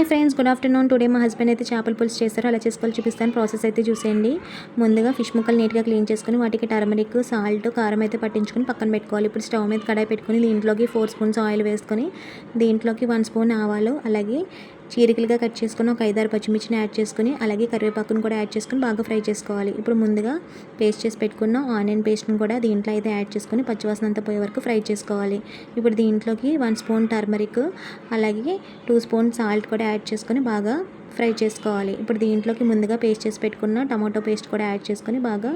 Hi friends good afternoon. Today మా husband అయితే చేపల పులుసు చేస్తారు అలా చేసుకోవాలి చూపిస్తాను. ప్రాసెస్ అయితే చూసేయండి. ముందుగా ఫిష్ ముక్కలు నీట్గా క్లీన్ చేసుకుని వాటికి టర్మరిక్ సాల్ట్ కారం అయితే పట్టించుకొని పక్కన పెట్టుకోవాలి. ఇప్పుడు స్టవ్ మీద కడాయి పెట్టుకుని దీంట్లోకి ఫోర్ స్పూన్స్ ఆయిల్ వేసుకొని దీంట్లోకి వన్ స్పూన్ ఆవాలు అలాగే చీరికలుగా కట్ చేసుకుని ఒక ఐదారు పచ్చిమిర్చిని యాడ్ చేసుకుని అలాగే కరివేపాకును కూడా యాడ్ చేసుకుని బాగా ఫ్రై చేసుకోవాలి. ఇప్పుడు ముందుగా పేస్ట్ చేసి పెట్టుకున్న ఆనియన్ పేస్ట్ని కూడా దీంట్లో అయితే యాడ్ చేసుకుని పచ్చివాసన అంతా పోయే వరకు ఫ్రై చేసుకోవాలి. ఇప్పుడు దీంట్లోకి వన్ స్పూన్ టర్మరిక్ అలాగే టూ స్పూన్ సాల్ట్ కూడా యాడ్ చేసుకొని బాగా ఫ్రై చేసుకోవాలి. ఇప్పుడు దీంట్లోకి ముందుగా పేస్ట్ చేసి పెట్టుకున్న టమాటో పేస్ట్ కూడా యాడ్ చేసుకొని బాగా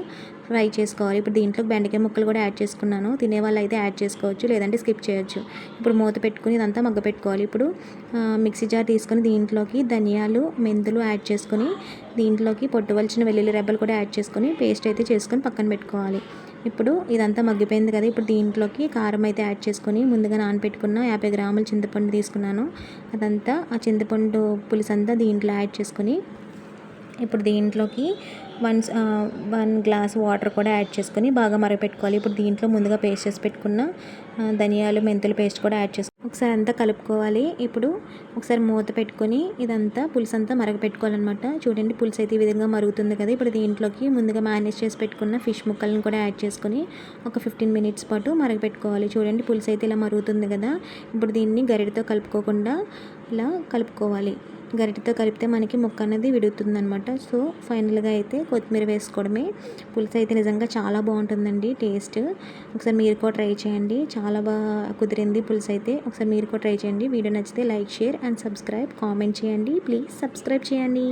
ఫ్రై చేసుకోవాలి. ఇప్పుడు దీంట్లోకి బెండకాయ ముక్కలు కూడా యాడ్ చేసుకున్నాను. తినే వాళ్ళు అయితే యాడ్ చేసుకోవచ్చు లేదంటే స్కిప్ చేయొచ్చు. ఇప్పుడు మూత పెట్టుకుని ఇదంతా మగ్గ పెట్టుకోవాలి. ఇప్పుడు మిక్సీ జార్ తీసుకొని దీంట్లోకి ధనియాలు మెంతులు యాడ్ చేసుకొని దీంట్లోకి పొట్టువలసిన వెల్లుల్లి రెబ్బలు కూడా యాడ్ చేసుకొని పేస్ట్ అయితే చేసుకొని పక్కన పెట్టుకోవాలి. ఇప్పుడు ఇదంతా మగ్గిపోయింది కదా. ఇప్పుడు దీంట్లోకి కారం అయితే యాడ్ చేసుకొని ముందుగా నానపెట్టుకున్న యాభై గ్రాముల చింతపండు తీసుకున్నాను. అదంతా ఆ చింతపండు పులుసు అంతా దీంట్లో యాడ్ చేసుకొని ఇప్పుడు దీంట్లోకి వన్ వన్ గ్లాస్ వాటర్ కూడా యాడ్ చేసుకొని బాగా మరగపెట్టుకోవాలి. ఇప్పుడు దీంట్లో ముందుగా పేస్ట్ చేసి పెట్టుకున్న ధనియాలు మెంతుల పేస్ట్ కూడా యాడ్ చేసుకో ఒకసారి అంతా కలుపుకోవాలి. ఇప్పుడు ఒకసారి మూత పెట్టుకొని ఇదంతా పులుసు అంతా మరగపెట్టుకోవాలన్నమాట. చూడండి పులుసు అయితే ఈ విధంగా మరుగుతుంది కదా. ఇప్పుడు దీంట్లోకి ముందుగా మేనేజ్ చేసి పెట్టుకున్న ఫిష్ ముక్కలను కూడా యాడ్ చేసుకొని ఒక ఫిఫ్టీన్ మినిట్స్ పాటు మరగపెట్టుకోవాలి. చూడండి పులుసు అయితే ఇలా మరుగుతుంది కదా. ఇప్పుడు దీన్ని గరిటతో కలుపుకోకుండా ఇలా కలుపుకోవాలి. గరిటతో కలిపితే మనకి ముక్క అనేది విడుగుతుంది అనమాట సో ఫైనల్గా అయితే కొత్తిమీర వేసుకోవడమే. పులుసు అయితే నిజంగా చాలా బాగుంటుందండి టేస్ట్. ఒకసారి మీరు కూడా ట్రై చేయండి. చాలా బాగా కుదిరింది పులుసు అయితే. ఒకసారి మీరు కూడా ట్రై చేయండి. వీడియో నచ్చితే like share and subscribe. Comment చేయండి. ప్లీజ్ సబ్స్క్రైబ్ చేయండి.